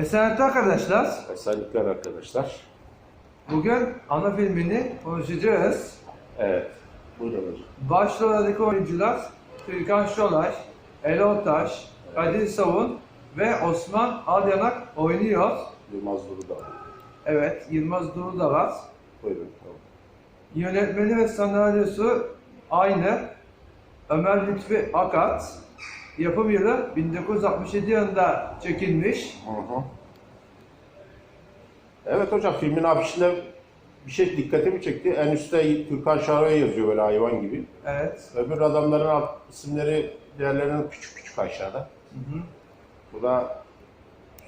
Esenlikler arkadaşlar. Esenlikler arkadaşlar. Bugün ana filmini konuşacağız. Evet. Buyurun hocam. Başroldeki oyuncular Türkan Şolay, Erol Taş, Kadir Savun ve Osman Alyanak oynuyor. Yılmaz Duru da. Evet, Yılmaz Duru da var. Buyurun. Tamam. Yönetmeni ve senaryosu aynı. Ömer Lütfi Akat. Yapım yılı 1967 yılında çekilmiş. Hı hı. Evet hocam filmin afişinde bir şey dikkatimi çekti. En üstte Türkan Şaroy yazıyor böyle hayvan gibi. Evet. Öbür adamların alt isimleri diğerlerinin küçük küçük aşağıda. Hı hı. Bu da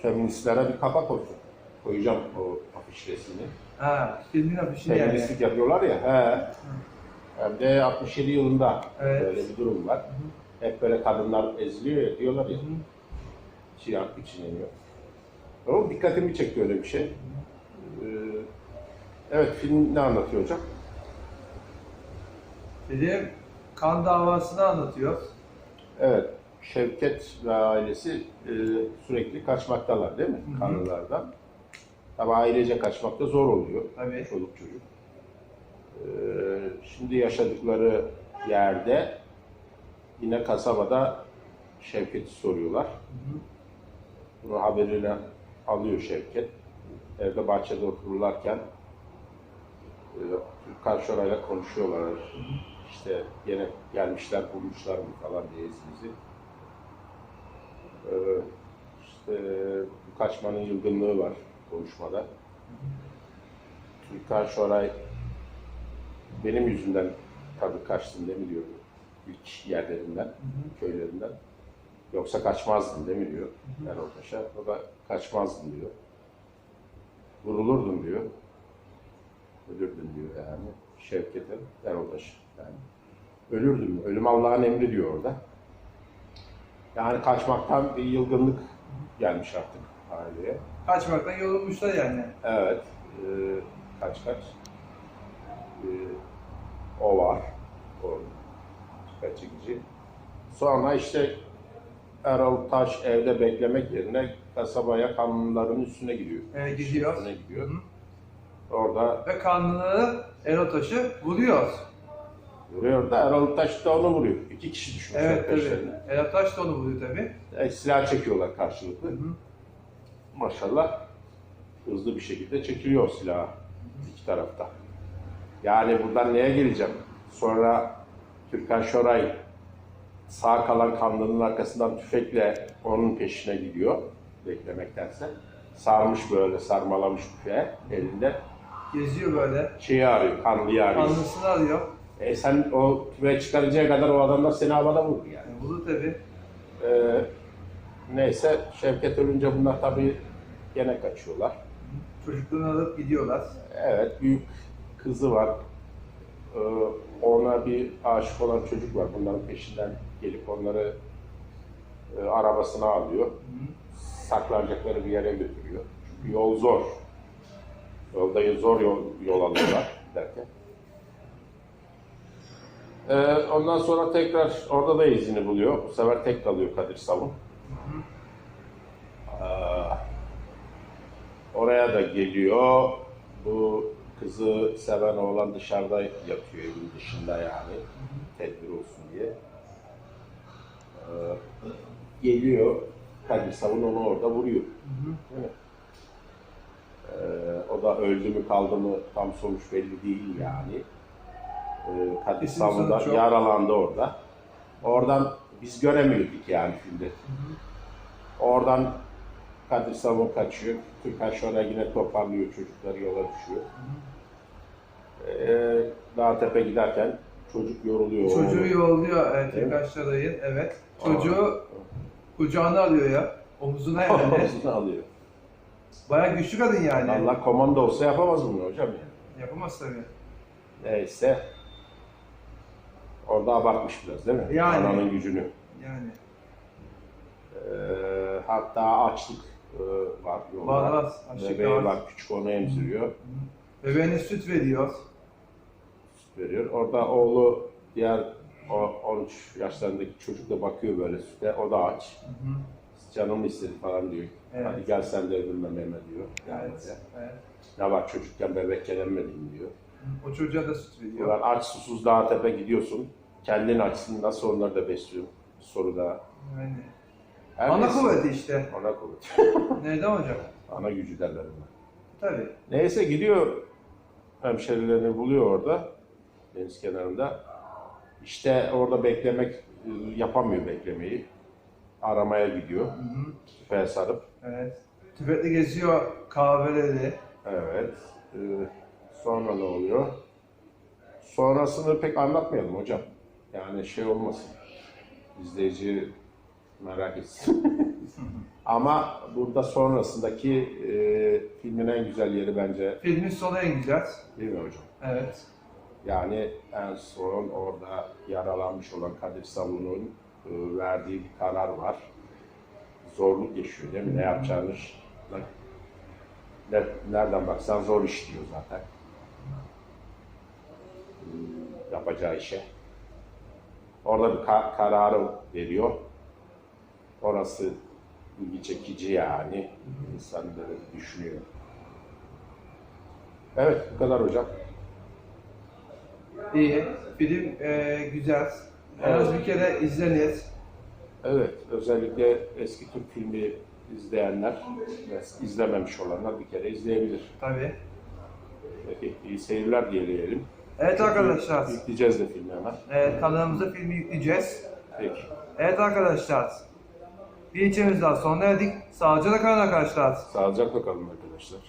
feministlere bir kapak olsun. Koyacağım o afiş resmini. Ha, filmin afişi yani. Feministlik yapıyorlar ya. He. Hem de 67 yılında Evet. böyle bir durum var. Hep böyle kadınlar eziliyor ya diyorlar ya. Hı. Siyah içinleniyor. Ama dikkatimi çekti öyle bir şey. Ee, evet film ne anlatıyor hocam? Film kan davasını anlatıyor. Evet Şevket ve ailesi e, sürekli kaçmaktalar değil mi? Hı hı. Kanlılardan. Tabi ailece kaçmak da zor oluyor. Tabii. Çoluk çocuk. Ee, şimdi yaşadıkları yerde yine kasabada Şevket'i soruyorlar. Bunu haberiyle alıyor Şevket. Evde bahçede otururlarken e, Türkan Şoray'la konuşuyorlar. İşte yine gelmişler bulmuşlar mı falan diye sizi. Ee, işte kaçmanın yılgınlığı var konuşmada. Türkan Şoray benim yüzümden tabii kaçtın değil ilk yerlerinden, köylerinden. Yoksa kaçmazdın değil mi diyor Erol Paşa. O da kaçmazdın diyor. Vurulurdun diyor. Ölürdün diyor yani. Şevket'e Erol Paşa yani. Ölürdüm. Ölüm Allah'ın emri diyor orada. Yani kaçmaktan bir yılgınlık gelmiş artık aileye. Kaçmaktan yorulmuşlar yani. Evet. E, kaç kaç. E, o var. O dikkat çekici. Sonra işte Erol Taş evde beklemek yerine kasabaya kanunların üstüne gidiyor. Evet, gidiyor. Üstüne gidiyor. Hı. Orada Ve kanlıları Erol Taş'ı vuruyor. vuruyor da Erol Taş da onu vuruyor. İki kişi düşmüşler Evet tabii. peşlerine. Erol Taş da onu vuruyor tabii. E, silah çekiyorlar karşılıklı. Hı hı. Maşallah hızlı bir şekilde çekiliyor silah iki tarafta. Yani buradan neye geleceğim? Sonra Türkan Şoray sağ kalan kanlının arkasından tüfekle onun peşine gidiyor beklemektense. Sarmış böyle sarmalamış tüfeğe elinde. Geziyor böyle. Şeyi arıyor, kanlıyı arıyor. Kanlısını arıyor. E sen o tüfeği çıkarıncaya kadar o adamlar seni havada vurur yani. Yani vurdu tabii. Ee, neyse Şevket ölünce bunlar tabii gene kaçıyorlar. Çocuklarını alıp gidiyorlar. Evet, büyük kızı var. Ee, ona bir aşık olan çocuk var. Bunların peşinden gelip onları e, arabasına alıyor. Saklanacakları bir yere götürüyor. Çünkü yol zor. Yolda zor yol, yol alıyorlar derken. Ee, ondan sonra tekrar orada da izini buluyor. Bu sefer tek kalıyor Kadir Savun. Ee, oraya da geliyor. Bu kızı seven oğlan dışarıda yatıyor evin dışında yani. Tedbir olsun diye. Ee, geliyor. Kadir Savun onu orada vuruyor. Ee, o da öldü mü kaldı mı tam sonuç belli değil yani. Ee, Kadir İsim Savun da sanı çok. yaralandı orada. Oradan biz göremiyorduk yani filmde. Oradan Kadir Savun kaçıyor. Türkan Şoray yine toparlıyor çocukları yola düşüyor. Ee, Dağtepe giderken çocuk yoruluyor. Çocuğu yolluyor evet, Değil mi? Türkan Şoray'ın. Evet. Çocuğu kucağına alıyor ya. Omuzuna yani. Omzuna alıyor. Bayağı güçlü kadın yani. Allah komando olsa yapamaz bunu hocam ya. Yapamaz tabii. Neyse. Orada abartmış biraz değil mi? Yani. Ananın gücünü. Yani. Ee, hatta açlık e, var yolda. Var, var. Açlık Bebeği var. var. Küçük onu emziriyor. Bebeğine süt veriyor. Veriyor. Orada oğlu diğer o 13 yaşlarındaki çocuk da bakıyor böyle süte. O da aç. canım istedi falan diyor. Evet. Hadi gel sen de bilmem emme diyor. Yani Evet. evet. Ne var çocukken bebekken emmedim diyor. O çocuğa da süt veriyor. Ulan aç susuz dağa tepe gidiyorsun. Kendin açsın nasıl onları da besliyorsun? Bir soru daha. Yani. Her Ana neyse. kuvveti işte. Ana kuvveti. Neden hocam? Ana gücü derler ona. Tabii. Neyse gidiyor hemşerilerini buluyor orada deniz kenarında. İşte orada beklemek e, yapamıyor beklemeyi. Aramaya gidiyor. Hı hı. Tüfeğe sarıp. Evet. Tüfekle geziyor kahveleri. Evet. Ee, sonra ne oluyor? Sonrasını pek anlatmayalım hocam. Yani şey olmasın. İzleyici merak etsin. Ama burada sonrasındaki e, filmin en güzel yeri bence Filmin sonu en güzel. değil mi hocam? Evet. Yani en son orada yaralanmış olan Kadir Savun'un e, verdiği bir karar var. Zorluk yaşıyor değil mi? Ne yapacağını ne, nereden baksan zor iş diyor zaten. E, Yapacağı işe. Orada bir ka- kararı veriyor. Orası ilgi çekici yani. İnsan düşünüyor. Evet, bu kadar hocam. İyi. Film e, güzel. En az Evet. bir kere izlenir. Evet, özellikle eski Türk filmi izleyenler ve izlememiş olanlar bir kere izleyebilir. Tabii. Peki, iyi seyirler diyelim. Evet arkadaşlar. Yükleyeceğiz de filmi hemen. Evet, kanalımıza filmi yükleyeceğiz. Peki. Evet arkadaşlar. Bir içimiz daha sonuna erdik. Sağlıcakla kalın arkadaşlar. Sağlıcakla kalın arkadaşlar.